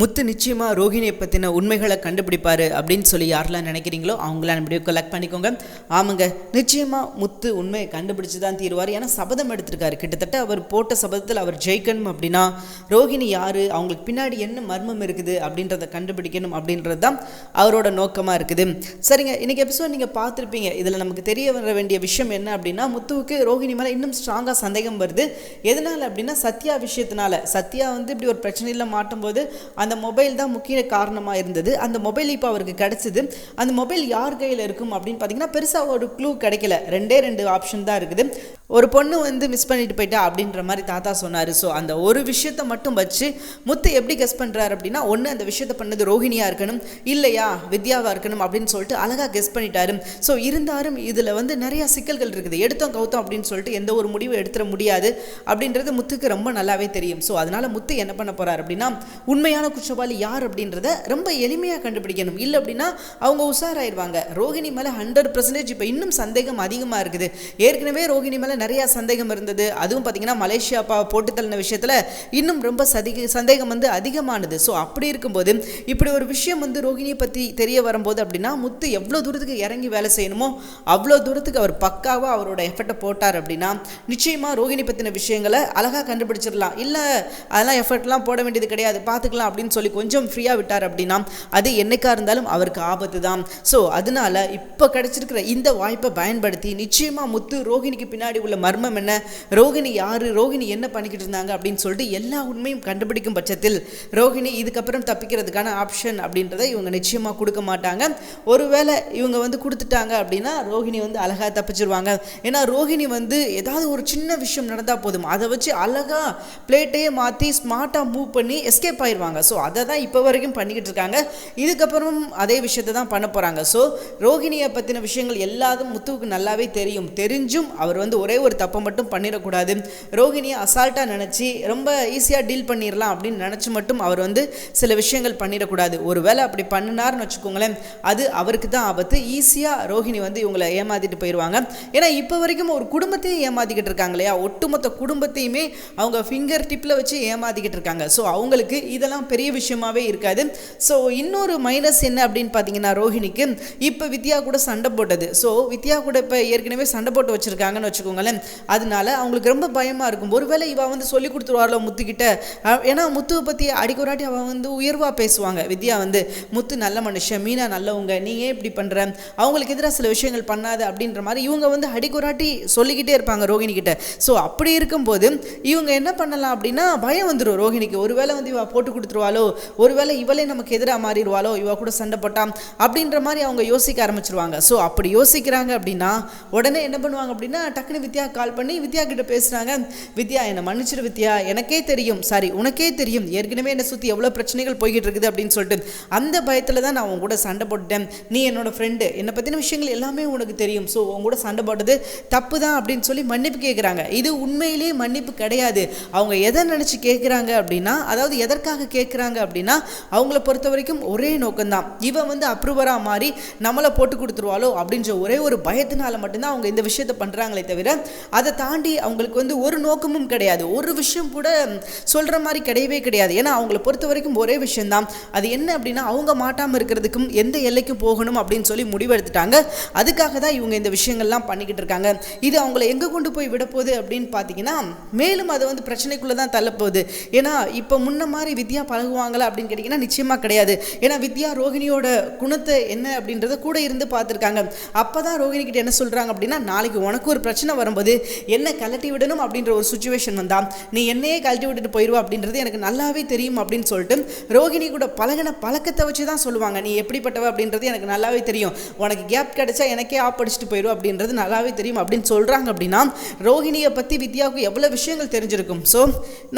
முத்து நிச்சயமாக ரோஹிணியை பற்றின உண்மைகளை கண்டுபிடிப்பார் அப்படின்னு சொல்லி யாரெல்லாம் நினைக்கிறீங்களோ அவங்களாம் வீடியோ கலெக்ட் பண்ணிக்கோங்க. ஆமாங்க நிச்சயமாக முத்து உண்மையை கண்டுபிடிச்சு தான் தீருவார். ஏன்னா சபதம் எடுத்திருக்காரு. கிட்டத்தட்ட அவர் போட்ட சபதத்தில் அவர் ஜெயிக்கணும் அப்படின்னா ரோஹிணி யார்? அவங்களுக்கு பின்னாடி என்ன மர்மம் இருக்குது அப்படின்றத கண்டுபிடிக்கணும் அப்படின்றது தான் அவரோட நோக்கமாக இருக்குது. சரிங்க இன்னைக்கு எபிசோட் நீங்கள் பார்த்துருப்பீங்க. இதில் நமக்கு தெரிய வர வேண்டிய விஷயம் என்ன அப்படின்னா முத்துவுக்கு ரோஹிணி மேலே இன்னும் ஸ்ட்ராங்காக சந்தேகம் வருது. எதனால் அப்படின்னா சத்யா விஷயத்தினால. சத்யா வந்து இப்படி ஒரு பிரச்சனையில் மாட்டும்போது அந்த மொபைல் தான் முக்கிய காரணமாக இருந்தது. அந்த மொபைல் இப்போ அவருக்கு கிடச்சிது. அந்த மொபைல் யார் கையில் இருக்கும் அப்படின்னு பார்த்தீங்கன்னா பெருசாக ஒரு க்ளூ கிடைக்கல. ரெண்டே ரெண்டு ஆப்ஷன் தான் இருக்குது. ஒரு பொண்ணு வந்து மிஸ் பண்ணிட்டு போயிட்டா அப்படின்ற மாதிரி தாத்தா சொன்னார். ஸோ அந்த ஒரு விஷயத்தை மட்டும் வச்சு முத்து எப்படி கெஸ் பண்ணுறாரு அப்படின்னா ஒன்று அந்த விஷயத்தை பண்ணது ரோஹிணியாக இருக்கணும் இல்லையா வித்யாவாக இருக்கணும் அப்படின்னு சொல்லிட்டு அழகாக கெஸ் பண்ணிட்டாரு. ஸோ இருந்தாலும் இதில் வந்து நிறையா சிக்கல்கள் இருக்குது. எடுத்தோம் கவுத்தோம் அப்படின்னு சொல்லிட்டு எந்த ஒரு முடிவும் எடுத்துட முடியாது. அப்படின்றது முத்துக்கு ரொம்ப நல்லாவே தெரியும். ஸோ அதனால் முத்து என்ன பண்ண போகிறார் அப்படின்னா உண்மையான குற்றவாளி யார் அப்படின்றத ரொம்ப எளிமையாக கண்டுபிடிக்கணும். இல்லை அப்படின்னா அவங்க உஷாராயிருவாங்க. ரோஹிணி மேலே ஹண்ட்ரட் பர்சன்டேஜ் இப்போ இன்னும் சந்தேகம் அதிகமாக இருக்குது. ஏற்கனவே ரோஹிணி மேலே நிறையா சந்தேகம் இருந்தது. அதுவும் பார்த்தீங்கன்னா மலேசியா பா போட்டு தள்ளின விஷயத்தில் இன்னும் ரொம்ப சதிக சந்தேகம் வந்து அதிகமானது. ஸோ அப்படி இருக்கும்போது இப்படி ஒரு விஷயம் வந்து ரோஹிணியை பற்றி தெரிய வரும்போது அப்படின்னா முத்து எவ்வளோ தூரத்துக்கு இறங்கி வேலை செய்யணுமோ அவ்வளோ தூரத்துக்கு அவர் பக்காவாக அவரோட எஃபர்ட்டை போட்டார் அப்படின்னா நிச்சயமாக ரோஹிணி பற்றின விஷயங்களை அழகாக கண்டுபிடிச்சிடலாம். இல்லை அதெல்லாம் எஃபர்ட்லாம் போட வேண்டியது கிடையாது. பார்த்துக்கலாம் அப்படின்னு சொல்லி கொஞ்சம் ஃப்ரீயாக விட்டார் அப்படின்னா அது என்னைக்கா இருந்தாலும் அவருக்கு ஆபத்து தான் ஸோ அதனால இப்போ கிடச்சிருக்கிற இந்த வாய்ப்பை பயன்படுத்தி நிச்சயமாக முத்து ரோஹிணிக்கு பின்னாடி உள்ள மர்மம் என்ன ரோஹிணி யார் ரோஹிணி என்ன பண்ணிக்கிட்டு இருந்தாங்க அப்படின்னு சொல்லிட்டு எல்லா உண்மையும் கண்டுபிடிக்கும் பட்சத்தில் ரோஹிணி இதுக்கப்புறம் தப்பிக்கிறதுக்கான ஆப்ஷன் அப்படின்றத இவங்க நிச்சயமாக கொடுக்க மாட்டாங்க. ஒருவேளை இவங்க வந்து கொடுத்துட்டாங்க அப்படின்னா ரோஹிணி வந்து அழகாக தப்பிச்சிருவாங்க. ஏன்னா ரோஹிணி வந்து ஏதாவது ஒரு சின்ன விஷயம் நடந்தால் போதும். அதை வச்சு அழகாக பிளேட்டையே மாற்றி ஸ்மார்ட்டாக மூவ் பண்ணி எஸ்கேப் ஆயிடுவாங்க ஸோ அதை தான் இப்போ வரைக்கும் பண்ணிக்கிட்டு இருக்காங்க. இதுக்கப்புறம் அதே விஷயத்தை தான் பண்ண போகிறாங்க ஸோ ரோஹிணியை பற்றின விஷயங்கள் எல்லாதும் முத்துவுக்கு நல்லாவே தெரியும். தெரிஞ்சும் அவர் வந்து ஒரே ஒரு தப்பை மட்டும் பண்ணிடக்கூடாது. ரோஹிணியை அசால்ட்டாக நினச்சி ரொம்ப ஈஸியாக டீல் பண்ணிடலாம் அப்படின்னு நினச்சி மட்டும் அவர் வந்து சில விஷயங்கள் பண்ணிடக்கூடாது. ஒரு வேளை அப்படி பண்ணினார்னு வச்சுக்கோங்களேன் அது அவருக்கு தான் ஆபத்து. ஈஸியாக ரோஹிணி வந்து இவங்களை ஏமாற்றிட்டு போயிடுவாங்க ஏன்னா இப்போ வரைக்கும் ஒரு குடும்பத்தையும் ஏமாத்திக்கிட்டு இருக்காங்க இல்லையா? ஒட்டுமொத்த குடும்பத்தையுமே அவங்க ஃபிங்கர் டிப்பில் வச்சு ஏமாத்திக்கிட்டு இருக்காங்க. ஸோ அவங்களுக்கு இதெல்லாம் பெரிய விஷயமாவே இருக்காது. ஸோ இன்னொரு மைனஸ் என்ன அப்படின்னு பார்த்தீங்கன்னா ரோஹிணிக்கு இப்போ வித்யா கூட சண்டை போட்டது. ஸோ வித்யா கூட இப்போ ஏற்கனவே சண்டை போட்டு வச்சுருக்காங்கன்னு வச்சுக்கோங்களேன். அதனால அவங்களுக்கு ரொம்ப பயமாக இருக்கும். ஒருவேளை இவள் வந்து சொல்லி கொடுத்துருவாரோ முத்துக்கிட்ட? ஏன்னா முத்துவை பற்றி அடிக்கொராட்டி அவன் வந்து உயர்வாக பேசுவாங்க. வித்யா வந்து முத்து நல்ல மனுஷன் மீனா நல்லவங்க நீ ஏன் இப்படி பண்ணுற அவங்களுக்கு எதிராக சில விஷயங்கள் பண்ணாத அப்படின்ற மாதிரி இவங்க வந்து அடிக்கொராட்டி சொல்லிக்கிட்டே இருப்பாங்க ரோஹிணி கிட்ட ஸோ அப்படி இருக்கும்போது இவங்க என்ன பண்ணலாம் அப்படின்னா பயம் வந்துடும் ரோஹிணிக்கு. ஒருவேளை வந்து இவள் போட்டு மாறிடுவாளோ? ஒருவேளை இவளே நமக்கு எதிராக மாறிடுவாளோ? இவ கூட சண்டை போட்டான் அப்படின்ற மாதிரி அவங்க யோசிக்க ஆரம்பிச்சிருவாங்க. ஸோ அப்படி யோசிக்கிறாங்க அப்படின்னா உடனே என்ன பண்ணுவாங்க அப்படின்னா டக்குனு வித்யா கால் பண்ணி வித்யா கிட்ட பேசுகிறாங்க வித்யா என்னை மன்னிச்சிரு வித்யா. எனக்கே தெரியும். சாரி உனக்கே தெரியும். ஏற்கனவே என்னை சுற்றி எவ்வளோ பிரச்சனைகள் போய்கிட்டு இருக்குது அப்படின்னு சொல்லிட்டு அந்த பயத்தில் தான் நான் உன் கூட சண்டை போட்டுட்டேன். நீ என்னோட ஃப்ரெண்டு என்னை பற்றின விஷயங்கள் எல்லாமே உனக்கு தெரியும். ஸோ உன் கூட சண்டை போட்டது தப்பு தான் அப்படின்னு சொல்லி மன்னிப்பு கேட்குறாங்க இது உண்மையிலேயே மன்னிப்பு கிடையாது. அவங்க எதை நினச்சி கேட்குறாங்க அப்படின்னா அதாவது எதற்காக கேட்குறாங்க அப்படின்னா அவங்கள பொறுத்த வரைக்கும் ஒரே நோக்கம்தான். இவன் வந்து அப்ரூவராக மாறி நம்மளை போட்டு கொடுத்துருவாளோ அப்படின்ற ஒரே ஒரு பயத்தினால மட்டும்தான் அவங்க இந்த விஷயத்தை பண்ணுறாங்களே தவிர அதை தாண்டி அவங்களுக்கு வந்து ஒரு நோக்கமும் கிடையாது. ஒரு விஷயம் கூட சொல்கிற மாதிரி கிடையவே கிடையாது. ஏன்னா அவங்கள பொறுத்த வரைக்கும் ஒரே விஷயம்தான். அது என்ன அப்படின்னா அவங்க மாட்டாமல் இருக்கிறதுக்கும் எந்த எல்லைக்கும் போகணும் அப்படின்னு சொல்லி முடிவெடுத்துட்டாங்க. அதுக்காக தான் இவங்க இந்த விஷயங்கள்லாம் பண்ணிக்கிட்டு இருக்காங்க. இது அவங்கள எங்கே கொண்டு போய் விடப்போகுது அப்படின்னு பார்த்தீங்கன்னா மேலும் அது வந்து பிரச்சனைக்குள்ளே தான் தள்ளப்போகுது. ஏன்னா இப்போ முன்ன மாதிரி வித்யா பழகுவாங்களா அப்படின்னு கேட்டிங்கன்னா நிச்சயமாக கிடையாது. ஏன்னா வித்யா ரோகிணியோட குணத்தை என்ன அப்படின்றத கூட இருந்து பார்த்துருக்காங்க. அப்போ தான் ரோஹிணி கிட்ட என்ன சொல்கிறாங்க அப்படின்னா நாளைக்கு உனக்கு ஒரு பிரச்சனை வரும்போது என்ன கலட்டி விடணும் அப்படின்ற ஒரு சுச்சுவேஷன் வந்தால் நீ என்னையே கழட்டி விட்டுட்டு போயிடுவா அப்படின்றது எனக்கு நல்லாவே தெரியும் அப்படின்னு சொல்லிட்டு ரோகிணி கூட பழகின பழக்கத்தை வச்சு தான் சொல்லுவாங்க. நீ எப்படிப்பட்டவ? அப்படின்றது எனக்கு நல்லாவே தெரியும். உனக்கு கேப் கிடைச்சா எனக்கே ஆப் அடிச்சுட்டு போயிடும் அப்படின்றது நல்லாவே தெரியும் அப்படின்னு சொல்கிறாங்க அப்படின்னா ரோஹிணியை பற்றி வித்யாவுக்கு எவ்வளோ விஷயங்கள் தெரிஞ்சிருக்கும். ஸோ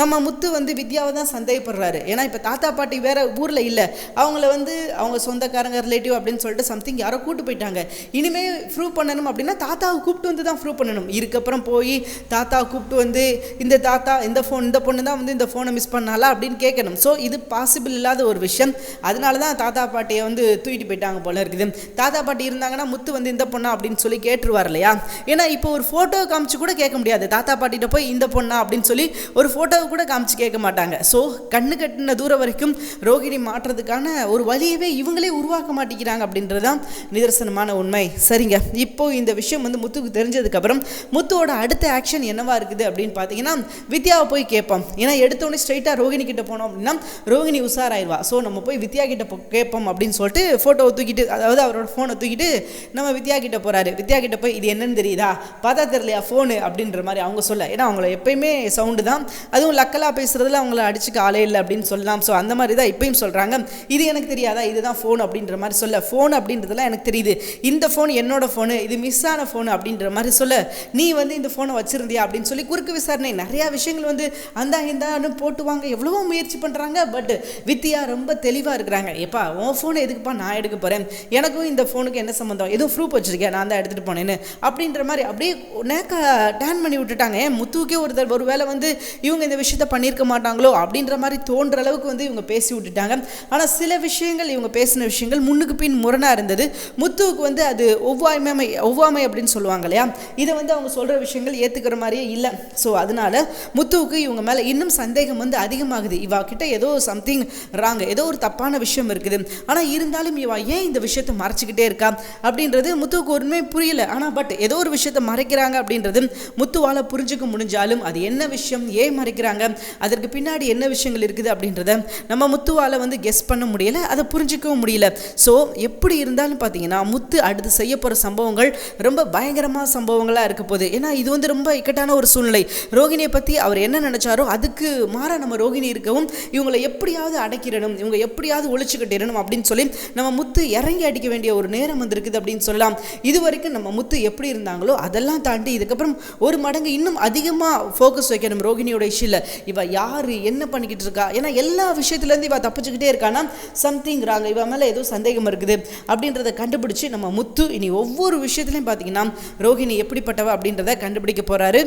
நம்ம முத்து வந்து வித்யாவை தான் சந்தேகப்படுறாரு. ஏன்னா இப்போ தாத்தா பாட்டி வேற ஊரில் இல்லை. அவங்கள வந்து அவங்க சொந்தக்காரங்க ரிலேட்டிவ் அப்படின்னு சொல்லிட்டு சம்திங் யாரோ கூப்பிட்டு போயிட்டாங்க. இனிமே ப்ரூவ் பண்ணணும் அப்படின்னா தாத்தாவை கூப்பிட்டு வந்து தான் ப்ரூவ் பண்ணணும். இதுக்கப்புறம் போய் தாத்தா கூப்பிட்டு வந்து இந்த தாத்தா இந்த ஃபோன் இந்த பொண்ணு தான் வந்து இந்த ஃபோனை மிஸ் பண்ணாலா அப்படின்னு கேட்கணும். ஸோ இது பாசிபிள் இல்லாத ஒரு விஷயம். அதனால தான் தாத்தா பாட்டியை வந்து தூக்கிட்டு போயிட்டாங்க போல இருக்குது. தாத்தா பாட்டி இருந்தாங்கன்னா முத்து வந்து இந்த பொண்ணா அப்படின்னு சொல்லி கேட்டுருவார் இல்லையா? ஏன்னா இப்போ ஒரு ஃபோட்டோ காமிச்சு கூட கேட்க முடியாது. தாத்தா பாட்டிகிட்ட போய் இந்த பொண்ணா அப்படின்னு சொல்லி ஒரு ஃபோட்டோவை கூட காமிச்சு கேட்க மாட்டாங்க. ஸோ கண்ணு கட்டின தூரம் வரைக்கும் ரோகிணி மாற்றுறதுக்கான ஒரு வழியவே இவங்களே உருவாக்க மாட்டேங்கிறாங்க அப்படின்றது தான் நிதர்சனமான உண்மை. சரிங்க. இப்போ இந்த விஷயம் வந்து முத்துக்கு தெரிஞ்சதுக்கப்புறம் முத்துவோட அடுத்த ஆக்ஷன் என்னவா இருக்குது அப்படின்னு பார்த்தீங்கன்னா வித்யாவை போய் கேட்போம். ஏன்னா எடுத்தோடனே ஸ்ட்ரைட்டாக ரோகிணி கிட்ட போனோம் அப்படின்னா ரோகிணி உஷாராயிருவா. ஸோ நம்ம போய் வித்யா கிட்ட போ- கேட்போம் அப்படின்னு சொல்லிட்டு ஃபோட்டோவை தூக்கிட்டு அதாவது அவரோட ஃபோனை தூக்கிட்டு நம்ம வித்யா கிட்ட போகிறாரு வித்யா கிட்ட போய் இது என்னன்னு தெரியுதா? பார்த்தா தெரியலையா ஃபோனு அப்படின்ற மாதிரி அவங்க சொல்ல. ஏன்னா அவங்கள எப்பயுமே சவுண்டு தான். அதுவும் லக்கலாக பேசுகிறதுல அவங்கள அடிச்சுக்க ஆளே இல்லை அப்படின்னு சொல்லலாம். ஸோ அந்த மாதிரி தான் இப்பயும் சொல்கிறாங்க இது எனக்கு தெரியாதா? இதுதான் ஃபோன் அப்படின்ற மாதிரி சொல்ல. ஃபோன் அப்படின்றதுலாம் எனக்கு தெரியுது. இந்த ஃபோன் என்னோட ஃபோனு இது மிஸ் ஆன ஃபோன் அப்படின்ற மாதிரி சொல்ல. நீ வந்து இந்த ஃபோனை வச்சுருந்தியா அப்படின்னு சொல்லி குறுக்கு விசாரணை. நிறையா விஷயங்கள் வந்து அந்த இந்தான்னு போட்டுவாங்க. எவ்வளவோ முயற்சி பண்ணுறாங்க பட் வித்தியா ரொம்ப தெளிவாக இருக்கிறாங்க. ஏப்பா உன் ஃபோனை எதுக்குப்பா நான் எடுக்க போகிறேன் எனக்கும் இந்த ஃபோனுக்கு என்ன சம்மந்தம் எதுவும் ப்ரூஃப் வச்சுருக்கேன் நான் தான் எடுத்துகிட்டு போனேன்னு. அப்படின்ற மாதிரி அப்படியே நேக்கா டேன் பண்ணி விட்டுட்டாங்க. முத்துவுக்கே ஒரு தடவை ஒரு வேளை வந்து இவங்க இந்த விஷயத்த பண்ணியிருக்க மாட்டாங்களோ? அப்படின்ற மாதிரி தோன்ற அளவுக்கு வந்து இவங்க பேசி விட்டுட்டாங்க. ஆனால் சில விஷயங்கள் இவங்க பேசின விஷயங்கள் முன்னுக்கு பின் முரணாக இருந்தது. முத்துவுக்கு வந்து அது ஒவ்வாமை ஒவ்வாமை அப்படின்னு சொல்லுவாங்க இல்லையா? இதை வந்து அவங்க சொல்கிற விஷயங்கள் ஏற்றுக்கிற மாதிரியே இல்லை. ஸோ அதனால முத்துவுக்கு இவங்க மேலே இன்னும் சந்தேகம் வந்து அதிகமாகுது. இவா கிட்ட ஏதோ சம்திங் ராங் ஏதோ ஒரு தப்பான விஷயம் இருக்குது. ஆனால் இருந்தாலும் இவா ஏன் இந்த விஷயத்தை மறைச்சிக்கிட்டே இருக்கா? அப்படின்றது முத்துவுக்கு ஒன்றுமே புரியல. ஆனால் பட் ஏதோ ஒரு விஷயத்தை மறைக்கிறாங்க அப்படின்றது முத்துவால் புரிஞ்சுக்க முடிஞ்சாலும் அது என்ன விஷயம் ஏன் மறைக்கிறாங்க? அதற்கு பின்னாடி என்ன விஷயங்கள் இருக்குது அப்படின்றது நம்ம முத்துவால் வந்து கெஸ் பண்ண முடியல அதை புரிஞ்சுக்கவும் முடியல. ஸோ எப்படி இருந்தாலும் பார்த்தீங்கன்னா முத்து அடுத்து செய்ய போகிற சம்பவங்கள் ரொம்ப பயங்கரமாக சம்பவங்களாக இருக்க போகுது. ஏன்னா இது வந்து ரொம்ப இக்கட்டான ஒரு சூழ்நிலை. ரோகிணியை பற்றி அவர் என்ன நினச்சாரோ அதுக்கு மாற நம்ம ரோகிணி இருக்கவும் இவங்களை எப்படியாவது அடக்கிடணும் இவங்க எப்படியாவது ஒழிச்சு கட்டிடணும் அப்படின்னு சொல்லி நம்ம முத்து இறங்கி அடிக்க வேண்டிய ஒரு நேரம் வந்திருக்குது அப்படின்னு சொல்லலாம். இது வரைக்கும் நம்ம முத்து எப்படி இருந்தாங்களோ அதெல்லாம் தாண்டி இதுக்கப்புறம் ஒரு மடங்கு இன்னும் அதிகமாக ஃபோக்கஸ் வைக்கணும் ரோகிணியோட இஷ்யூவில் இவள் யார் என்ன பண்ணிக்கிட்டு இருக்கா? ஏன்னா எல்லா எல்லா விஷயத்துலேருந்து இவள் தப்பிச்சுக்கிட்டே இருக்கானா? சம்திங் ராங் மேலே ஏதோ சந்தேகம் இருக்குது. அப்படின்றத கண்டுபிடிச்சு நம்ம முத்து இனி ஒவ்வொரு விஷயத்துலையும் பார்த்தீங்கன்னா ரோஹிணி எப்படிப்பட்டவ அப்படின்றத கண்டுபிடிக்க போறாரு.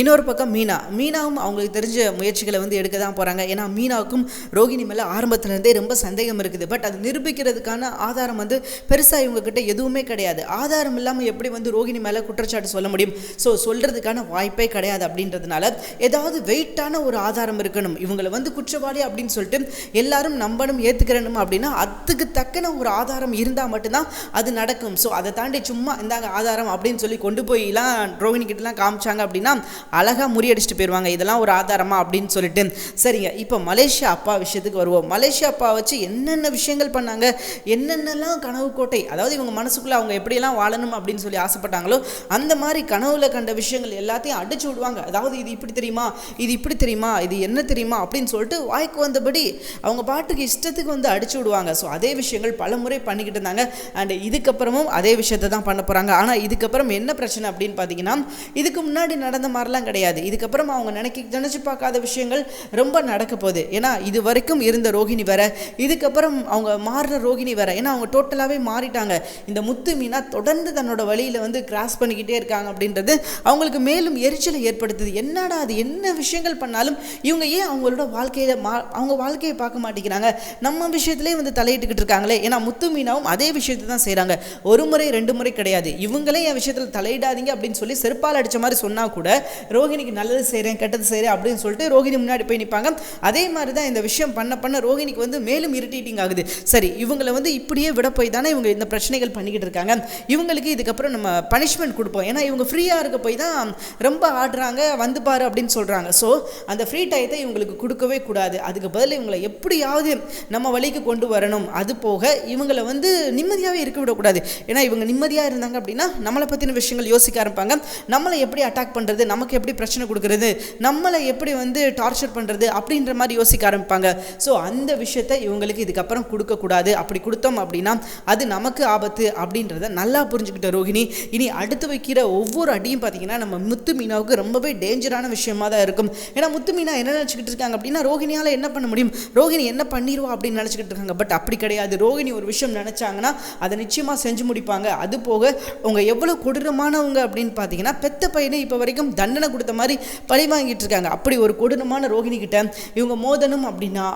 இன்னொரு பக்கம் மீனா. மீனாவும் அவங்களுக்கு தெரிஞ்ச முயற்சிகளை வந்து எடுக்க தான் போகிறாங்க ஏன்னா மீனாவுக்கும் ரோகிணி மேலே ஆரம்பத்துலேருந்தே ரொம்ப சந்தேகம் இருக்குது. பட் அது நிரூபிக்கிறதுக்கான ஆதாரம் வந்து பெருசாக இவங்கக்கிட்ட எதுவுமே கிடையாது. ஆதாரம் இல்லாமல் எப்படி வந்து ரோகிணி மேலே குற்றச்சாட்டு சொல்ல முடியும்? ஸோ சொல்கிறதுக்கான வாய்ப்பே கிடையாது அப்படின்றதுனால ஏதாவது வெயிட்டான ஒரு ஆதாரம் இருக்கணும். இவங்களை வந்து குற்றவாளி அப்படின்னு சொல்லிட்டு எல்லாரும் நம்பணும் ஏற்றுக்கிறணும் அப்படின்னா அதுக்கு தக்கன ஒரு ஆதாரம் இருந்தால் மட்டும்தான் அது நடக்கும். ஸோ அதை தாண்டி சும்மா இந்தாங்க ஆதாரம் அப்படின்னு சொல்லி கொண்டு போய்லாம் ரோகிணி கிட்டலாம் காமிச்சாங்க அப்படின்னா அழகாக முறியடிச்சிட்டு போயிடுவாங்க இதெல்லாம் ஒரு ஆதாரமா அப்படின்னு சொல்லிட்டு சரிங்க. இப்போ மலேசியா அப்பா விஷயத்துக்கு வருவோம். மலேசியா அப்பா வச்சு என்னென்ன விஷயங்கள் பண்ணாங்க? என்னென்னலாம் கனவு கோட்டை அதாவது இவங்க மனசுக்குள்ளே அவங்க எப்படியெல்லாம் வாழணும் அப்படின்னு சொல்லி ஆசைப்பட்டாங்களோ அந்த மாதிரி கனவுல கண்ட விஷயங்கள் எல்லாத்தையும் அடிச்சு விடுவாங்க. அதாவது இது இப்படி தெரியுமா? இது இப்படி தெரியுமா? இது என்ன தெரியுமா? அப்படின்னு சொல்லிட்டு வாய்க்கு வந்தபடி அவங்க பாட்டுக்கு இஷ்டத்துக்கு வந்து அடிச்சு விடுவாங்க. ஸோ அதே விஷயங்கள் பல முறை பண்ணிக்கிட்டு இருந்தாங்க. அண்ட் இதுக்கப்புறமும் அதே விஷயத்தை தான் பண்ண போகிறாங்க ஆனால் இதுக்கப்புறம் என்ன பிரச்சனை அப்படின்னு பார்த்தீங்கன்னா இதுக்கு முன்னாடி நடந்த மாதிரிலாம் கிடையாது. இதுக்கப்புறம் அவங்க நினைக்க நினச்சி பார்க்காத விஷயங்கள் ரொம்ப நடக்க போகுது. ஏன்னா இது வரைக்கும் இருந்த ரோகிணி வேற. இதுக்கப்புறம் அவங்க மாறுற ரோகிணி வேற. ஏன்னா அவங்க டோட்டலாகவே மாறிட்டாங்க. இந்த முத்து மீனா தொடர்ந்து தன்னோட வழியில் வந்து கிராஸ் பண்ணிக்கிட்டே இருக்காங்க அப்படின்றது அவங்களுக்கு மேலும் எரிச்சலை ஏற்படுத்துது. என்னடா அது? என்ன விஷயங்கள் பண்ணாலும் இவங்க ஏன் அவங்களோட வாழ்க்கையில் மா அவங்க வாழ்க்கையை பார்க்க மாட்டேங்கிறாங்க? நம்ம விஷயத்திலே வந்து தலையிட்டுக்கிட்டு இருக்காங்களே. ஏன்னா முத்து மீனாவும் அதே விஷயத்தை தான் செய்கிறாங்க ஒரு முறை ரெண்டு முறை கிடையாது. இவங்களே என் விஷயத்தில் தலையிடாதீங்க அப்படின்னு சொல்லி செருப்பால் அடித்த மாதிரி சொன்னால் கூட ரோகிணிக்கு நல்லது செய்கிறேன் கெட்டது செய்கிறேன் அப்படின்னு சொல்லிட்டு ரோகிணி முன்னாடி போய் நிற்பாங்க அதே மாதிரி தான் இந்த விஷயம் பண்ண பண்ண ரோகிணிக்கு வந்து மேலும் இரிட்டேட்டிங் ஆகுது. சரி இவங்களை வந்து இப்படியே விட போய் தானே இவங்க இந்த பிரச்சனைகள் பண்ணிக்கிட்டு இருக்காங்க. இவங்களுக்கு இதுக்கப்புறம் நம்ம பனிஷ்மெண்ட் கொடுப்போம். ஏன்னா இவங்க ஃப்ரீயாக இருக்க போய் தான் ரொம்ப ஆடுறாங்க வந்து பாரு அப்படின்னு சொல்கிறாங்க ஸோ அந்த ஃப்ரீ டயத்தை இவங்களுக்கு கொடுக்கவே கூடாது. அதுக்கு பதில் இவங்களை எப்படியாவது நம்ம வழிக்கு கொண்டு வரணும். அது போக இவங்களை வந்து நிம்மதியாகவே இருக்க விடக்கூடாது. ஏன்னா இவங்க நிம்மதியாக இருந்தாங்க அப்படின்னா நம்மளை பற்றின விஷயங்கள் யோசிக்க ஆரம்பிப்பாங்க. நம்மளை எப்படி அட்டாக் பண்ணுறது நமக்கு நமக்கு எப்படி பிரச்சனை கொடுக்குறது நம்மளை எப்படி வந்து டார்ச்சர் பண்ணுறது அப்படின்ற மாதிரி யோசிக்க ஆரம்பிப்பாங்க. ஸோ அந்த விஷயத்தை இவங்களுக்கு இதுக்கப்புறம் கொடுக்கக்கூடாது அப்படி கொடுத்தோம் அப்படின்னா அது நமக்கு ஆபத்து அப்படின்றத நல்லா புரிஞ்சுக்கிட்ட ரோஹிணி. இனி அடுத்து வைக்கிற ஒவ்வொரு அடியும் பார்த்தீங்கன்னா நம்ம முத்து மீனாவுக்கு ரொம்பவே டேஞ்சரான விஷயமா தான் இருக்கும். ஏன்னா முத்து மீனா என்ன நினச்சிக்கிட்டு இருக்காங்க அப்படின்னா ரோஹிணியால் என்ன பண்ண முடியும்? ரோஹிணி என்ன பண்ணிடுவா அப்படின்னு நினச்சிக்கிட்டு இருக்காங்க. பட் அப்படி கிடையாது. ரோஹிணி ஒரு விஷயம் நினச்சாங்கன்னா அதை நிச்சயமாக செஞ்சு முடிப்பாங்க. அது போக அவங்க எவ்வளோ கொடூரமானவங்க அப்படின்னு பார்த்தீங்கன்னா பெத்த பையனை இப்போ வரைக்கும் தண்டனை கொடுத்த மாதிரி பழி வாங்கிட்டு இருக்காங்க. அப்படி ஒரு கொடூரமான ரோஹிணி கிட்ட இவங்க மோதணும் அப்படின்னா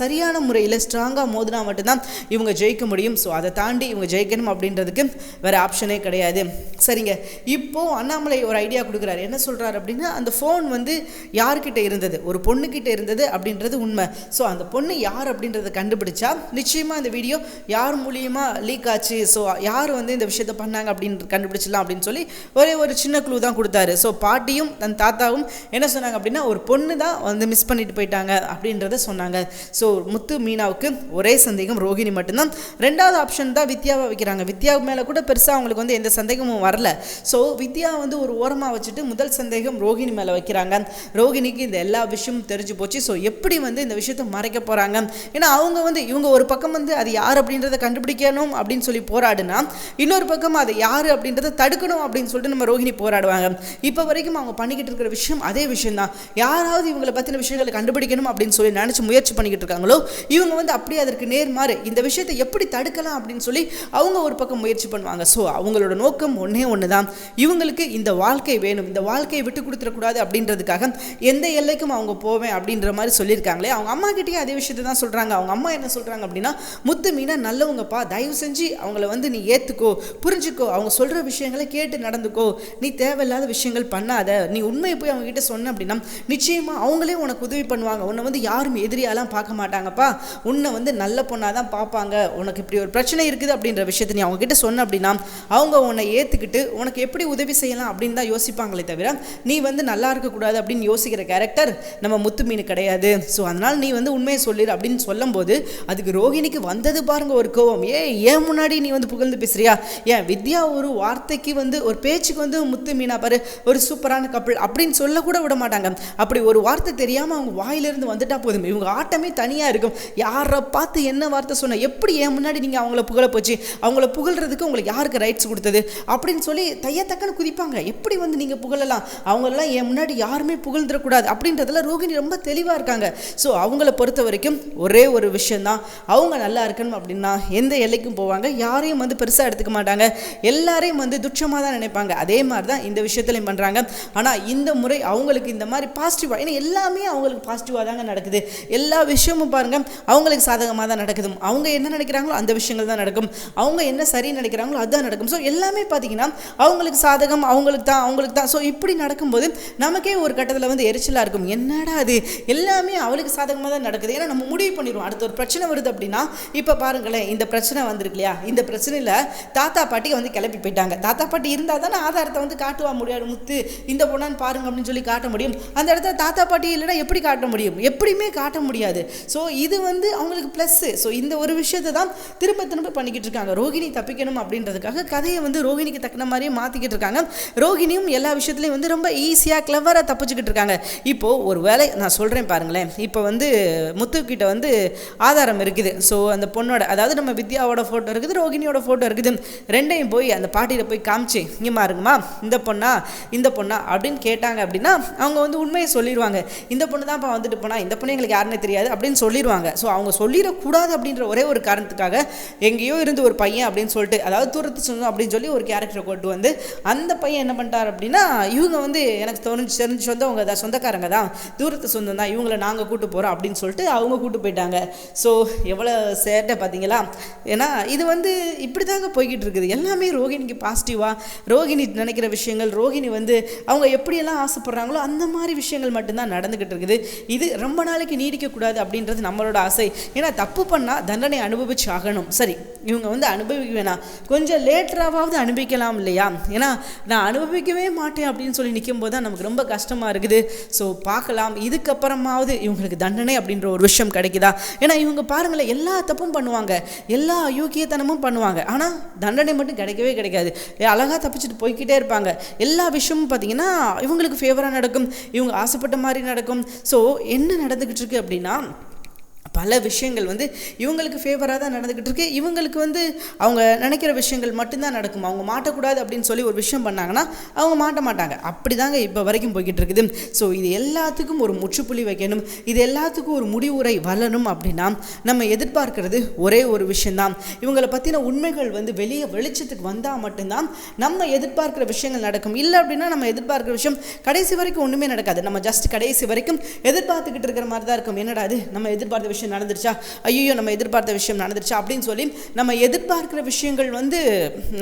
சரியான முறையில் ஸ்ட்ராங்காக மோதினா மட்டும்தான் இவங்க ஜெயிக்க முடியும். ஸோ அதை தாண்டி இவங்க ஜெயிக்கணும் அப்படின்றதுக்கு வேற ஆப்ஷனே கிடையாது. சரிங்க. இப்போ அண்ணாமலை ஒரு ஐடியா கொடுக்குறாரு. என்ன சொல்கிறாரு அப்படின்னா அந்த ஃபோன் வந்து யார்கிட்ட இருந்தது? ஒரு பொண்ணுக்கிட்ட இருந்தது அப்படின்றது உண்மை. ஸோ அந்த பொண்ணு யார் அப்படின்றத கண்டுபிடிச்சா நிச்சயமாக இந்த வீடியோ யார் மூலியமாக லீக் ஆச்சு? ஸோ யார் வந்து இந்த விஷயத்த பண்ணாங்க அப்படின்னு கண்டுபிடிச்சிடலாம் அப்படின்னு சொல்லி ஒரே ஒரு சின்ன க்ளூ தான் கொடுத்தாரு. ஸோ பாட்டியும் தன் தாத்தாவும் என்ன சொன்னாங்க அப்படின்னா ஒரு பொண்ணு தான் வந்து மிஸ் பண்ணிட்டு போயிட்டாங்க அப்படின்றத சொன்னாங்க. ஸோ முத்து மீனாவுக்கு ஒரே சந்தேகம் ரோஹிணி மட்டும்தான். ரெண்டாவது ஆப்ஷன் தான் வித்யாவை வைக்கிறாங்க. வித்யா மேலே கூட பெருசாக அவங்களுக்கு வந்து எந்த சந்தேகமும் வரல. ஸோ வித்யா வந்து ஒரு ஓரமாக வச்சுட்டு முதல் சந்தேகம் ரோஹிணி மேலே வைக்கிறாங்க. ரோஹிணிக்கு இந்த எல்லா விஷயமும் தெரிஞ்சு போச்சு. ஸோ எப்படி வந்து இந்த விஷயத்தை மறைக்க போகிறாங்க ஏன்னா அவங்க வந்து இவங்க ஒரு பக்கம் வந்து அது யார் அப்படின்றத கண்டுபிடிக்கணும் அப்படின்னு சொல்லி போராடுனா இன்னொரு பக்கம் அது யார் அப்படின்றத தடுக்கணும் அப்படின்னு சொல்லிட்டு நம்ம ரோஹிணி போராடுவாங்க. இப்போ வரைக்கும் வரைக்கும் அவங்க பண்ணிக்கிட்டு இருக்கிற விஷயம் அதே விஷயம் தான் யாராவது இவங்களை பற்றின விஷயங்களை கண்டுபிடிக்கணும் அப்படின்னு சொல்லி நினச்சி முயற்சி பண்ணிக்கிட்டு இருக்காங்களோ இவங்க வந்து அப்படியே அதற்கு நேர்மாறு இந்த விஷயத்தை எப்படி தடுக்கலாம் அப்படின்னு சொல்லி அவங்க ஒரு பக்கம் முயற்சி பண்ணுவாங்க. ஸோ அவங்களோட நோக்கம் ஒன்றே ஒன்று தான் இவங்களுக்கு இந்த வாழ்க்கை வேணும். இந்த வாழ்க்கையை விட்டு கொடுத்துடக்கூடாது அப்படின்றதுக்காக எந்த எல்லைக்கும் அவங்க போவேன் அப்படின்ற மாதிரி சொல்லியிருக்காங்களே அவங்க அம்மா கிட்டேயே அதே விஷயத்தை தான் சொல்கிறாங்க அவங்க அம்மா என்ன சொல்கிறாங்க அப்படின்னா முத்து மீனா நல்லவங்கப்பா தயவு செஞ்சு அவங்கள வந்து நீ ஏற்றுக்கோ புரிஞ்சுக்கோ. அவங்க சொல்கிற விஷயங்களை கேட்டு நடந்துக்கோ. நீ தேவையில்லாத விஷயங்கள் பண்ணாது. நீ உண்மையை போய் அவங்க கிட்ட சொன்ன அப்படின்னா நிச்சயமாக அவங்களே உனக்கு உதவி பண்ணுவாங்க. உன்னை வந்து யாரும் எதிரியாலாம் பார்க்க மாட்டாங்கப்பா. உன்னை வந்து நல்ல பொண்ணாக தான் பார்ப்பாங்க. உனக்கு இப்படி ஒரு பிரச்சனை இருக்குது அப்படின்ற விஷயத்தை நீ அவங்க கிட்ட சொன்ன அப்படின்னா அவங்க உன்னை ஏற்றுக்கிட்டு உனக்கு எப்படி உதவி செய்யலாம் அப்படின்னு தான் யோசிப்பாங்களே தவிர நீ வந்து நல்லா இருக்கக்கூடாது அப்படின்னு யோசிக்கிற கேரக்டர் நம்ம முத்து மீன் கிடையாது. ஸோ அதனால் நீ வந்து உண்மையை சொல்லிடு அப்படின்னு சொல்லும்போது அதுக்கு ரோஹிணிக்கு வந்தது பாருங்க ஒரு கோவம் ஏ ஏன் முன்னாடி நீ வந்து புகழ்ந்து பேசுறியா? ஏன் வித்யா ஒரு வார்த்தைக்கு வந்து ஒரு பேச்சுக்கு வந்து முத்து மீனா பாரு ஒரு சூப்பரான கப்பல் அப்படின்னு சொல்ல கூட விட மாட்டாங்க. அப்படி ஒரு வார்த்தை தெரியாமல் அவங்க வாயிலிருந்து வந்துட்டால் போதும். இவங்க ஆட்டமே தனியாக இருக்கும். யாரை பார்த்து என்ன வார்த்தை சொன்ன எப்படி ஏன் முன்னாடி நீங்கள் அவங்கள புகழ போச்சு அவங்கள புகழ்றதுக்கு உங்களுக்கு யாருக்கு ரைட்ஸ் கொடுத்தது அப்படின்னு சொல்லி தையத்தக்கன்னு குதிப்பாங்க. எப்படி வந்து நீங்கள் புகழலாம்? அவங்களெல்லாம் என் முன்னாடி யாருமே புகழ்ந்துடக்கூடாது அப்படின்றதுல ரோகிணி ரொம்ப தெளிவாக இருக்காங்க. ஸோ அவங்கள பொறுத்த வரைக்கும் ஒரே ஒரு விஷயந்தான் அவங்க நல்லா இருக்கணும் அப்படின்னா எந்த எல்லைக்கும் போவாங்க. யாரையும் வந்து பெருசாக எடுத்துக்க மாட்டாங்க. எல்லாரையும் வந்து துச்சமாக தான் நினைப்பாங்க. அதே மாதிரி தான் இந்த விஷயத்துலையும் பண்ணுறாங்க ஆனால் இந்த முறை அவங்களுக்கு இந்த மாதிரி பாசிட்டிவாக ஏன்னா எல்லாமே அவங்களுக்கு பாசிட்டிவாக தாங்க நடக்குது. எல்லா விஷயமும் பாருங்க அவங்களுக்கு சாதகமாக தான் நடக்குது. அவங்க என்ன நினைக்கிறாங்களோ அந்த விஷயங்கள் தான் நடக்கும். அவங்க என்ன சரி நினைக்கிறாங்களோ அதுதான் நடக்கும். ஸோ எல்லாமே பார்த்தீங்கன்னா அவங்களுக்கு சாதகம் அவங்களுக்கு தான் அவங்களுக்கு தான். ஸோ இப்படி நடக்கும்போது நமக்கே ஒரு கட்டத்தில் வந்து எரிச்சலாக இருக்கும். என்னடா அது எல்லாமே அவளுக்கு சாதகமாக தான் நடக்குது. ஏன்னா நம்ம முடிவு பண்ணிடுவோம். அடுத்த ஒரு பிரச்சனை வருது அப்படின்னா இப்போ பாருங்களேன் இந்த பிரச்சனை வந்திருக்கு இல்லையா? இந்த பிரச்சனையில் தாத்தா பாட்டி வந்து கிளப்பி போயிட்டாங்க. தாத்தா பாட்டி இருந்தால் தானே ஆதாரத்தை வந்து காட்டுவா முடியாது முத்து. இந்த பொண்ணான்னு பாருங்க அப்படின்னு சொல்லி காட்ட முடியும். அந்த இடத்துல தாத்தா பாட்டி இல்லைன்னா எப்படி காட்ட முடியும்? எப்படியுமே காட்ட முடியாது. ஸோ இது வந்து அவங்களுக்கு ப்ளஸ்ஸு ஸோ இந்த ஒரு விஷயத்தை தான் திரும்ப திரும்ப பண்ணிக்கிட்டு இருக்காங்க. ரோகிணி தப்பிக்கணும் அப்படின்றதுக்காக கதையை வந்து ரோகிணிக்கு தக்கன மாதிரியே மாற்றிக்கிட்டு இருக்காங்க. ரோகிணியும் எல்லா விஷயத்துலையும் வந்து ரொம்ப ஈஸியாக கிளவராக தப்பிச்சுக்கிட்டு இருக்காங்க. இப்போது ஒரு வேலை நான் சொல்கிறேன் பாருங்களேன். இப்போ வந்து முத்துக்கிட்ட வந்து ஆதாரம் இருக்குது. ஸோ அந்த பொண்ணோட அதாவது நம்ம வித்யாவோட ஃபோட்டோ இருக்குது ரோகிணியோட ஃபோட்டோ இருக்குது. ரெண்டையும் போய் அந்த பாட்டியில் போய் காமிச்சு இங்கே இருங்கம்மா இந்த பொண்ணா இந்த பொண்ணா அப்படின்னு கேட்டாங்க அப்படின்னா அவங்க வந்து உண்மையை சொல்லிடுவாங்க. இந்த பொண்ணு தான்ப்பா வந்துட்டு போனா இந்த பொண்ணு எங்களுக்கு யாருன்னே தெரியாது அப்படின்னு சொல்லிடுவாங்க. ஸோ அவங்க சொல்லிடக்கூடாது அப்படின்ற ஒரே ஒரு காரணத்துக்காக எங்கேயோ இருந்து ஒரு பையன் அப்படின்னு சொல்லிட்டு அதாவது தூரத்து சொந்தம் அப்படின்னு சொல்லி ஒரு கேரக்டரை கொண்டு வந்து அந்த பையன் என்ன பண்ணிட்டார் அப்படின்னா இவங்க வந்து எனக்கு தெரிஞ்சு தெரிஞ்சு சொந்தவங்க தான் சொந்தக்காரங்க தான் தூரத்து சொந்தம் தான் இவங்கள நாங்கள் கூட்டு போகிறோம் அப்படின்னு சொல்லிட்டு அவங்க கூட்டு போயிட்டாங்க. ஸோ எவ்வளோ சேட்டை பார்த்தீங்களா ஏன்னா இது வந்து இப்படி தாங்க போய்கிட்டு இருக்குது. எல்லாமே ரோகிணிக்கு பாசிட்டிவாக ரோகிணி நினைக்கிற விஷயங்கள் ரோஹிணி வந்து அவங்க எப்படியெல்லாம் ஆசைப்படுறாங்களோ அந்த மாதிரி விஷயங்கள் மட்டும்தான் நடந்துக்கிட்டு இருக்குது. இது ரொம்ப நாளைக்கு நீடிக்கக்கூடாது அப்படின்றது நம்மளோட ஆசை. ஏன்னா தப்பு பண்ணால் தண்டனை அனுபவிச்சு ஆகணும். சரி இவங்க வந்து அனுபவிக்க வேணாம் கொஞ்சம் லேட்டராவது அனுபவிக்கலாம் இல்லையா? ஏன்னா நான் அனுபவிக்கவே மாட்டேன் அப்படின்னு சொல்லி நிற்கும் போது தான் நமக்கு ரொம்ப கஷ்டமாக இருக்குது. ஸோ பார்க்கலாம். இதுக்கப்புறமாவது இவங்களுக்கு தண்டனை அப்படின்ற ஒரு விஷயம் கிடைக்குதா? ஏன்னா இவங்க பாருங்களேன் எல்லா தப்பும் பண்ணுவாங்க. எல்லா அயோக்கியத்தனமும் பண்ணுவாங்க. ஆனால் தண்டனை மட்டும் கிடைக்கவே கிடைக்காது. அழகாக தப்பிச்சுட்டு போய்க்கிட்டே இருப்பாங்க. எல்லா விஷயமும் பார்த்தீங்கன்னா பார்த்தீங்கன்னா இவங்களுக்கு ஃபேவராக நடக்கும் இவங்க ஆசைப்பட்ட மாதிரி நடக்கும். ஸோ என்ன நடந்துக்கிட்டு இருக்கு அப்படின்னா பல விஷயங்கள் வந்து இவங்களுக்கு ஃபேவராக தான் நடந்துக்கிட்டு இருக்கு. இவங்களுக்கு வந்து அவங்க நினைக்கிற விஷயங்கள் மட்டும்தான் நடக்கும்? அவங்க மாட்டக்கூடாது அப்படின்னு சொல்லி ஒரு விஷயம் பண்ணாங்கன்னா அவங்க மாட்ட மாட்டாங்க. அப்படி தாங்க இப்போ வரைக்கும் போய்கிட்டு இருக்குது. ஸோ இது எல்லாத்துக்கும் ஒரு முற்றுப்புள்ளி வைக்கணும். இது எல்லாத்துக்கும் ஒரு முடிவுரை வரணும் அப்படின்னா நம்ம எதிர்பார்க்கிறது ஒரே ஒரு விஷயந்தான் இவங்களை பற்றின உண்மைகள் வந்து வெளியே வெளிச்சத்துக்கு வந்தால் மட்டும்தான் நம்ம எதிர்பார்க்குற விஷயங்கள் நடக்கும். இல்லை அப்படின்னா நம்ம எதிர்பார்க்குற விஷயம் கடைசி வரைக்கும் ஒன்றுமே நடக்காது. நம்ம ஜஸ்ட் கடைசி வரைக்கும் எதிர்பார்த்துக்கிட்டு இருக்கிற மாதிரி தான் இருக்கும். என்னடா அது நம்ம எதிர்பார்த்த விஷயம் நடந்துருச்சா? ஐயோ நம்ம எதிர்பார்த்த விஷயம் நடந்துருச்சா? அப்படின்னு சொல்லி நம்ம எதிர்பார்க்குற விஷயங்கள் வந்து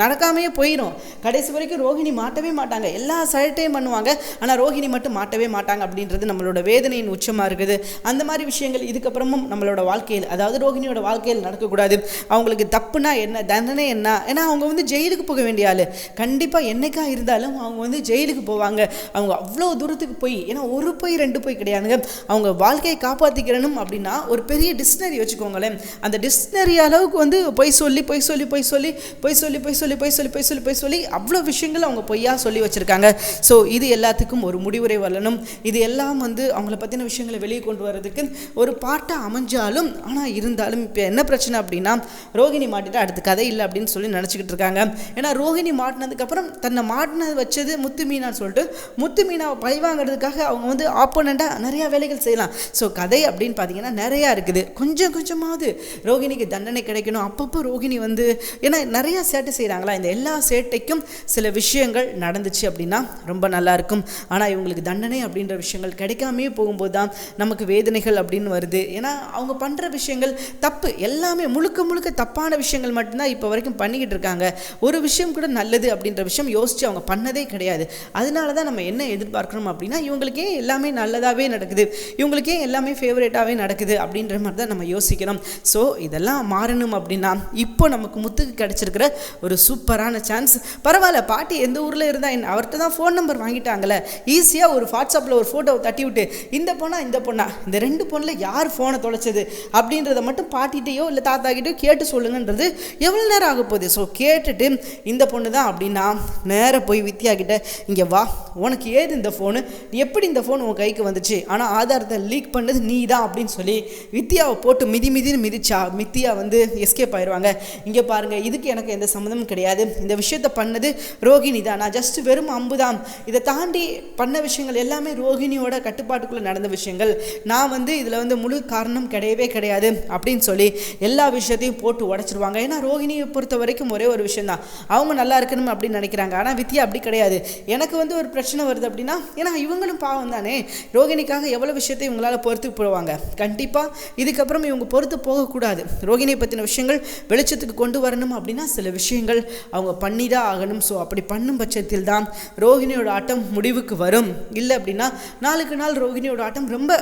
நடக்காமையே போயிடும் கடைசி வரைக்கும் ரோஹிணி மாட்டவே மாட்டாங்க. எல்லா சைட்டையும் பண்ணுவாங்க. ஆனால் ரோஹிணி மட்டும் மாட்டவே மாட்டாங்க அப்படின்றது நம்மளோட வேதனையின் உச்சமாக இருக்குது. அந்த மாதிரி விஷயங்கள் இதுக்கப்புறமும் நம்மளோட வாழ்க்கையில் அதாவது ரோஹிணியோட வாழ்க்கையில் நடக்கக்கூடாது. அவங்களுக்கு தப்புனா என்ன? தண்டனை என்ன? ஏன்னா அவங்க வந்து ஜெயிலுக்கு போக வேண்டிய ஆள். கண்டிப்பாக என்னைக்கா இருந்தாலும் அவங்க வந்து ஜெயிலுக்கு போவாங்க. அவங்க அவ்வளோ தூரத்துக்கு போய் ஏன்னா ஒரு போய் ரெண்டு போய் கிடையாதுங்க. அவங்க வாழ்க்கையை காப்பாற்றிக்கிறனும் அப்படின்னா ஒரு பெரிய டிக்ஷனரி வச்சுக்கோங்களேன். அந்த டிக்ஷனரி அளவுக்கு வந்து பொய் சொல்லி பொய் சொல்லி பொய் சொல்லி பொய் சொல்லி பொய் சொல்லி பொய் சொல்லி பொய் சொல்லி பொய் சொல்லி அவ்வளோ விஷயங்கள் அவங்க பொய்யா சொல்லி வச்சுருக்காங்க. ஸோ இது எல்லாத்துக்கும் ஒரு முடிவுரை வரணும். இது எல்லாம் வந்து அவங்கள பற்றின விஷயங்களை வெளியே கொண்டு வர்றதுக்கு ஒரு பாட்டாக அமைஞ்சாலும் ஆனால் இருந்தாலும் இப்போ என்ன பிரச்சனை அப்படின்னா ரோகிணி மாட்டிட்டு அடுத்த கதை இல்லை அப்படின்னு சொல்லி நினச்சிக்கிட்டு இருக்காங்க. ஏன்னா ரோகிணி மாட்டினதுக்கப்புறம் தன்னை மாட்டினது வச்சது முத்து மீனான்னு சொல்லிட்டு முத்து மீனாவை பழி வாங்குறதுக்காக அவங்க வந்து ஆப்போனண்ட்டாக நிறையா வேலைகள் செய்யலாம். ஸோ கதை அப்படின்னு பார்த்தீங்கன்னா நிறையா இருக்குது. கொஞ்சம் கொஞ்சமாவது ரோகிணிக்கு தண்டனை கிடைக்கணும். அப்பப்போ ரோகிணி வந்து ஏன்னா நிறையா சேட்டை செய்கிறாங்களா இந்த எல்லா சேட்டைக்கும் சில விஷயங்கள் நடந்துச்சு அப்படின்னா ரொம்ப நல்லா இருக்கும். ஆனால் இவங்களுக்கு தண்டனை அப்படின்ற விஷயங்கள் கிடைக்காமையே போகும்போது தான் நமக்கு வேதனைகள் அப்படின்னு வருது. ஏன்னா அவங்க பண்ணுற விஷயங்கள் தப்பு. எல்லாமே முழுக்க முழுக்க தப்பான விஷயங்கள் மட்டும்தான் இப்போ வரைக்கும் பண்ணிக்கிட்டு இருக்காங்க. ஒரு விஷயம் கூட நல்லது அப்படின்ற விஷயம் யோசித்து அவங்க பண்ணதே கிடையாது. அதனால தான் நம்ம என்ன எதிர்பார்க்கணும் அப்படின்னா இவங்களுக்கே எல்லாமே நல்லதாகவே நடக்குது. இவங்களுக்கே எல்லாமே ஃபேவரேட்டாகவே நடக்குது அப்படின்ற மாதிரி தான் நம்ம யோசிக்கணும். ஸோ இதெல்லாம் மாறணும் அப்படின்னா இப்போ நமக்கு முத்துக்கு கிடச்சிருக்கிற ஒரு சூப்பரான சான்ஸ் பரவாயில்ல பாட்டி எந்த ஊரில் இருந்தால் என்ன அவர்கிட்ட தான் ஃபோன் நம்பர் வாங்கிட்டாங்களே ஈஸியாக ஒரு வாட்ஸ்அப்பில் ஒரு ஃபோட்டோவை தட்டி விட்டு இந்த பொண்ணா இந்த பொண்ணா இந்த ரெண்டு பொண்ணில் யார் ஃபோனை தொலைச்சது? அப்படின்றத மட்டும் பாட்டிகிட்டையோ இல்லை தாத்தா கேட்டு சொல்லுங்கன்றது எவ்வளோ நேரம் ஆக போகுது? ஸோ கேட்டுட்டு இந்த பொண்ணு தான் அப்படின்னா நேராக போய் வித்யா கிட்ட இங்கே வா உனக்கு ஏது இந்த ஃபோனு எப்படி இந்த ஃபோன் உன் கைக்கு வந்துச்சு? ஆனால் ஆதாரத்தை லீக் பண்ணது நீ தான் அப்படின்னு சொல்லி வித்யாவை போட்டு மிதி மிதின்னு மிதிச்சா மித்தியா வந்து எஸ்கேப் ஆயிடுவாங்க இங்கே பாருங்கள் இதுக்கு எனக்கு எந்த சம்மந்தமும் கிடையாது. இந்த விஷயத்தை பண்ணது ரோகிணி தான். நான் ஜஸ்ட் வெறும் அம்பு தான். இதை தாண்டி பண்ண விஷயங்கள் எல்லாமே ரோகிணியோட கட்டுப்பாட்டுக்குள்ளே நடந்த விஷயங்கள். நான் வந்து இதில் வந்து முழு காரணம் கிடையவே கிடையாது அப்படின்னு சொல்லி எல்லா விஷயத்தையும் போட்டு உடச்சிருவாங்க. ஏன்னா ரோகிணியை பொறுத்த வரைக்கும் ஒரே ஒரு விஷயம் தான். அவங்க நல்லா இருக்கணும் அப்படின்னு நினைக்கிறாங்க. ஆனால் வித்யா அப்படி கிடையாது. எனக்கு வந்து ஒரு பிரச்சனை வருது அப்படின்னா ஏன்னா இவங்களும் பாவம் தானே. ரோகிணிக்காக எவ்வளோ விஷயத்தை இவங்களால் பொறுத்து போடுவாங்க கண்டிப்பாக இதுக்கப்புறம் இவங்க பொறுத்து போகக்கூடாது. ரோகிணியை பற்றின விஷயங்கள் வெளிச்சத்துக்கு கொண்டு வரணும் அப்படின்னா சில விஷயங்கள் அவங்க பண்ணி தான் ஆகணும். ஸோ அப்படி பண்ணும் பட்சத்தில் தான் ரோகிணியோட ஆட்டம் முடிவுக்கு வரும். இல்லை அப்படின்னா நாளுக்கு நாள் ரோகிணியோட ஆட்டம் ரொம்ப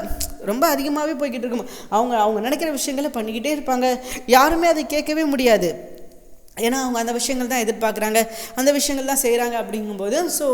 ரொம்ப அதிகமாகவே போய்கிட்டு இருக்கும். அவங்க அவங்க நினைக்கிற விஷயங்களை பண்ணிக்கிட்டே இருப்பாங்க. யாருமே அதை கேட்கவே முடியாது. ஏன்னா அவங்க அந்த விஷயங்கள் தான் எதிர்பார்க்குறாங்க. அந்த விஷயங்கள் தான் செய்கிறாங்க அப்படிங்கும்போது ஸோ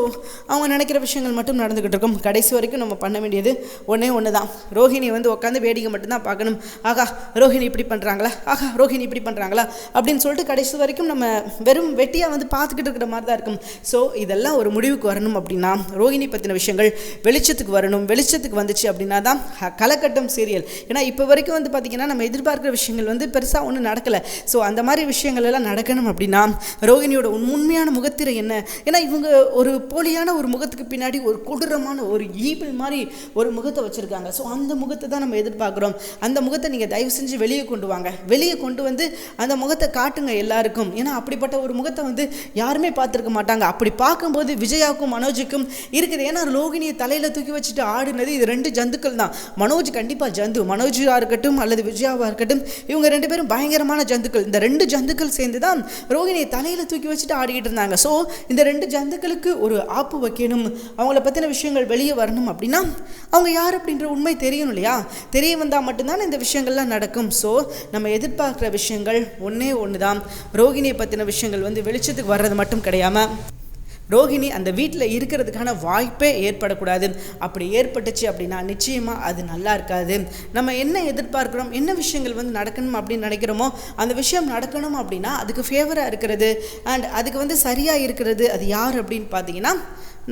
அவங்க நினைக்கிற விஷயங்கள் மட்டும் நடந்துக்கிட்டு இருக்கும். கடைசி வரைக்கும் நம்ம பண்ண வேண்டியது ஒன்றே ஒன்று தான் ரோஹிணி வந்து உட்காந்து வேடிக்கை மட்டும்தான் பார்க்கணும். ஆகா ரோஹிணி இப்படி பண்ணுறாங்களா ஆகா ரோஹிணி இப்படி பண்ணுறாங்களா அப்படின்னு சொல்லிட்டு கடைசி வரைக்கும் நம்ம வெறும் வெட்டியாக வந்து பார்த்துக்கிட்டு இருக்கிற மாதிரி தான் இருக்கும். ஸோ இதெல்லாம் ஒரு முடிவுக்கு வரணும் அப்படின்னா ரோஹிணி பற்றின விஷயங்கள் வெளிச்சத்துக்கு வரணும். வெளிச்சத்துக்கு வந்துச்சு அப்படின்னா தான் ஹ- கலக்கட்டம் சீரியல். ஏன்னா இப்போ வரைக்கும் வந்து பார்த்திங்கன்னா நம்ம எதிர்பார்க்குற விஷயங்கள் வந்து பெருசாக ஒன்றும் நடக்கலை. ஸோ அந்த மாதிரி விஷயங்கள் எல்லாம் நடக்க நடக்கணும் அப்படின்னா ரோகிணியோட உன் உண்மையான முகத்திரை என்ன? ஏன்னா இவங்க ஒரு போலியான ஒரு முகத்துக்கு பின்னாடி ஒரு கொடூரமான ஒரு ஈபிள் மாதிரி ஒரு முகத்தை வச்சுருக்காங்க. ஸோ அந்த முகத்தை தான் நம்ம எதிர்பார்க்குறோம். அந்த முகத்தை நீங்கள் தயவு செஞ்சு வெளியே கொண்டு வாங்க. வெளியே கொண்டு வந்து அந்த முகத்தை காட்டுங்க எல்லாருக்கும். ஏன்னா அப்படிப்பட்ட ஒரு முகத்தை வந்து யாருமே பார்த்துருக்க மாட்டாங்க. அப்படி பார்க்கும்போது விஜயாவுக்கும் மனோஜுக்கும் இருக்குது. ஏன்னா ரோகிணியை தலையில் தூக்கி வச்சுட்டு ஆடுனது இது ரெண்டு ஜந்துக்கள் தான். மனோஜ் கண்டிப்பாக ஜந்து. மனோஜாக இருக்கட்டும் அல்லது விஜயாவாக இருக்கட்டும் இவங்க ரெண்டு பேரும் பயங்கரமான ஜந்துக்கள். இந்த ரெண்டு ஜந்துக்கள் சேர்ந்து தான் ரோகிணியை தலையில் தூக்கி வச்சுட்டு ஆடிக்கிட்டு இருந்தாங்க. ஸோ இந்த ரெண்டு ஜந்துக்களுக்கு ஒரு ஆப்பு வைக்கணும். அவங்கள பற்றின விஷயங்கள் வெளியே வரணும் அப்படின்னா அவங்க யார் அப்படின்ற உண்மை தெரியணும் இல்லையா? தெரிய வந்தால் மட்டும்தான் இந்த விஷயங்கள்லாம் நடக்கும். ஸோ நம்ம எதிர்பார்க்குற விஷயங்கள் ஒன்றே ஒன்று தான் ரோகிணியை பற்றின விஷயங்கள் வந்து வெளிச்சத்துக்கு வர்றது மட்டும் கிடையாமல் ரோஹிணி அந்த வீட்டில் இருக்கிறதுக்கான வாய்ப்பே ஏற்படக்கூடாது. அப்படி ஏற்பட்டுச்சு அப்படின்னா நிச்சயமாக அது நல்லா இருக்காது. நம்ம என்ன எதிர்பார்க்குறோம்? என்ன விஷயங்கள் வந்து நடக்கணும் அப்படின்னு நினைக்கிறோமோ அந்த விஷயம் நடக்கணும் அப்படின்னா அதுக்கு ஃபேவராக இருக்கிறது. அண்ட் அதுக்கு வந்து சரியாக இருக்கிறது அது யார் அப்படின்னு பார்த்தீங்கன்னா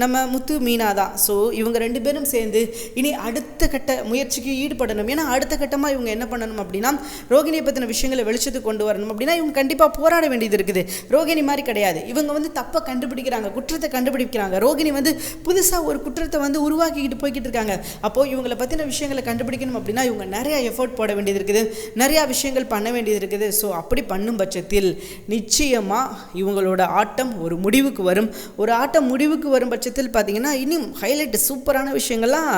நம்ம முத்து மீனா தான். ஸோ இவங்க ரெண்டு பேரும் சேர்ந்து இனி அடுத்த கட்ட முயற்சிக்கு ஈடுபடணும். ஏன்னா அடுத்த கட்டமாக இவங்க என்ன பண்ணணும் அப்படின்னா ரோகிணியை பற்றின விஷயங்களை வெளிச்சத்துக்கு கொண்டு வரணும் அப்படின்னா இவங்க கண்டிப்பாக போராட வேண்டியது இருக்குது. ரோகிணி மாதிரி கிடையாது. இவங்க வந்து தப்பை கண்டுபிடிக்கிறாங்க குற்றத்தை கண்டுபிடிக்கிறாங்க. ரோகிணி வந்து புதுசாக ஒரு குற்றத்தை வந்து உருவாக்கிக்கிட்டு போய்கிட்டு இருக்காங்க. அப்போது இவங்களை பற்றின விஷயங்களை கண்டுபிடிக்கணும் அப்படின்னா இவங்க நிறையா எஃபோர்ட் போட வேண்டியது இருக்குது. நிறையா விஷயங்கள் பண்ண வேண்டியது இருக்குது. ஸோ அப்படி பண்ணும் பட்சத்தில் நிச்சயமாக இவங்களோட ஆட்டம் ஒரு முடிவுக்கு வரும். ஒரு ஆட்டம் முடிவுக்கு வரும் பட்சத்தில் பார்த்தீங்கன்னா இன்னும் ஹைலைட் சூப்பரான விஷயங்கள்லாம்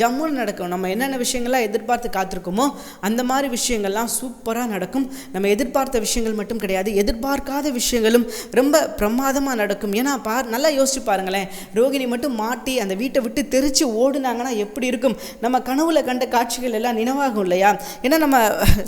ஜம்முன்னு நடக்கும். நம்ம என்னென்ன விஷயங்கள்லாம் எதிர்பார்த்து காத்திருக்கோமோ அந்த மாதிரி விஷயங்கள்லாம் சூப்பராக நடக்கும். நம்ம எதிர்பார்த்த விஷயங்கள் மட்டும் கிடையாது எதிர்பார்க்காத விஷயங்களும் ரொம்ப பிரமாதமாக நடக்கும். ஏன்னா பா நல்லா யோசிச்சு பாருங்களேன். ரோகிணி மட்டும் மாட்டி அந்த வீட்டை விட்டு தெரிச்சு ஓடுனாங்கன்னா எப்படி இருக்கும்? நம்ம கனவுல கண்ட காட்சிகள் எல்லாம் நினைவாகும் இல்லையா? ஏன்னா நம்ம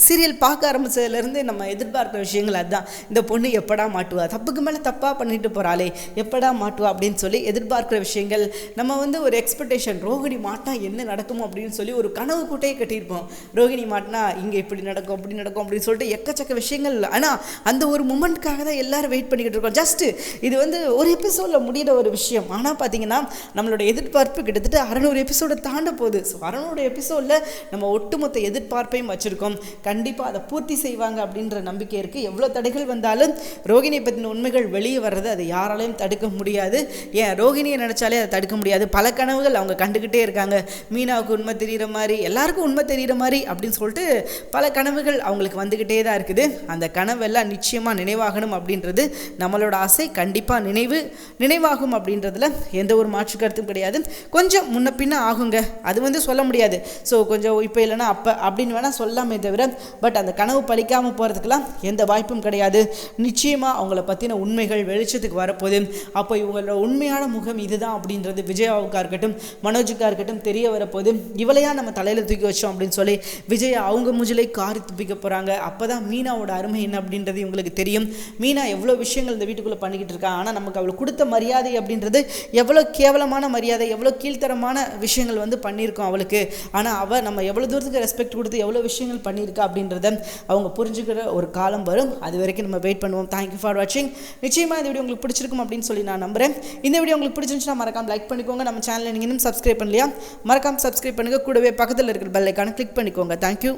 சீரியல் பார்க்க ஆரம்பிச்சதுலேருந்து நம்ம எதிர்பார்த்த விஷயங்கள் அதுதான். இந்த பொண்ணு எப்படா மாட்டுவா? தப்புக்கு மேலே தப்பாக பண்ணிட்டு போகிறாளே எப்படா மாட்டுவா அப்படின்னு சொல்லி எதிர்பார்க்குற விஷயங்கள் நம்ம வந்து ஒரு எக்ஸ்பெக்டேஷன் ரோகிணி மாட்டினா என்ன நடக்குமோ அப்படின்னு சொல்லி ஒரு கனவு கூட்டையே கட்டியிருப்போம். ரோகிணி மாட்டினா இங்கே இப்படி நடக்கும் அப்படி நடக்கும் அப்படின்னு சொல்லிட்டு எக்கச்சக்க விஷயங்கள். ஆனால் அந்த ஒரு மூமெண்ட்காக தான் எல்லாரும் வெயிட் பண்ணிக்கிட்டு இருக்கோம். ஜஸ்ட் இது வந்து ஒரு எபிசோடில் முடிகிற ஒரு விஷயம். ஆனால் பார்த்தீங்கன்னா நம்மளோட எதிர்பார்ப்பு கிட்டத்தட்ட அறநூறு எபிசோடை தாண்ட போகுது. ஸோ அறநூறு எபிசோடில் நம்ம ஒட்டுமொத்த எதிர்பார்ப்பையும் வச்சுருக்கோம். கண்டிப்பாக அதை பூர்த்தி செய்வாங்க அப்படின்ற நம்பிக்கை இருக்குது எவ்வளோ தடைகள் வந்தாலும் ரோகிணியை பற்றின உண்மைகள் வெளியே வர்றது அதை யாராலையும் தடுக்க முடியாது. ஏன் ரோகிணியை நினச்சாலே அதை தடுக்க முடியாது. பல கனவுகள் அவங்க கண்டுக்கிட்டே இருக்காங்க. மீனாவுக்கு உண்மை தெரிகிற மாதிரி எல்லாருக்கும் உண்மை தெரிகிற மாதிரி அப்படின்னு சொல்லிட்டு பல கனவுகள் அவங்களுக்கு வந்துக்கிட்டே தான் இருக்குது. அந்த கனவெல்லாம் நிச்சயமாக நினைவாகணும் அப்படின்றது நம்மளோட ஆசை. கண்டிப்பாக நினைவு நினைவாகும் அப்படின்றதுல எந்த ஒரு மாற்று கருத்தும் கிடையாது. கொஞ்சம் முன்ன பின்ன ஆகுங்க. அது வந்து சொல்ல முடியாது. ஸோ கொஞ்சம் இப்போ இல்லைன்னா அப்போ அப்படின்னு வேணால் சொல்லாமே தவிர பட் அந்த கனவு பழிக்காமல் போகிறதுக்கெல்லாம் எந்த வாய்ப்பும் கிடையாது. நிச்சயமாக அவங்கள பற்றின உண்மைகள் வெளிச்சத்துக்கு வரப்போகுது. அப்போ இவங்களோட உண்மையான முகம் இதுதான் அப்படின்றது விஜயாவுக்காக இருக்கட்டும் மனோஜுக்காக இருக்கட்டும் தெரிய வரப்போது இவளையா நம்ம தலையில் தூக்கி வச்சோம் அப்படின்னு சொல்லி விஜயா அவங்க முஜிலை காரி துப்பிக்க போகிறாங்க அப்போ தான் மீனாவோட அருமை என்ன அப்படின்றது இவங்களுக்கு தெரியும். மீனா எவ்வளோ விஷயங்கள் இந்த வீட்டுக்குள்ளே பண்ணிக்கிட்டு இருக்கா? ஆனால் நமக்கு அவள் கொடுத்த மரியாதை அப்படின்றது எவ்வளோ கேவலமான மரியாதை எவ்வளோ கீழ்த்தரமான விஷயங்கள் வந்து பண்ணியிருக்கோம் அவளுக்கு. ஆனால் அவள் நம்ம எவ்வளோ தூரத்துக்கு ரெஸ்பெக்ட் கொடுத்து எவ்வளோ விஷயங்கள் பண்ணியிருக்கா அப்படின்றத அவங்க புரிஞ்சுக்கிற ஒரு காலம் வரும். அது வரைக்கும் நம்ம வெயிட் பண்ணுவோம். தேங்க்யூ ஃபார் வாட்சிங் நிச்சயமாக இந்த வீடியோ உங்களுக்கு பிடிச்சிருக்கும் அப்படின்னு சொல்லி நான் நம்புகிறேன் இந்த வீடியோ உங்களுக்கு பிடிச்சிருந்துச்சுன்னா மறக்காம லைக் பண்ணிக்கோங்க. நம்ம சேனலை நீங்கள் இன்னும் சப்ஸ்கிரைப் பண்ணலையா? மறக்காம சப்ஸ்கிரைப் பண்ணுங்கள் கூடவே பக்கத்தில் இருக்கிற பெல் ஐக்கானை கிளிக் பண்ணிக்கோங்க. தேங்க்யூ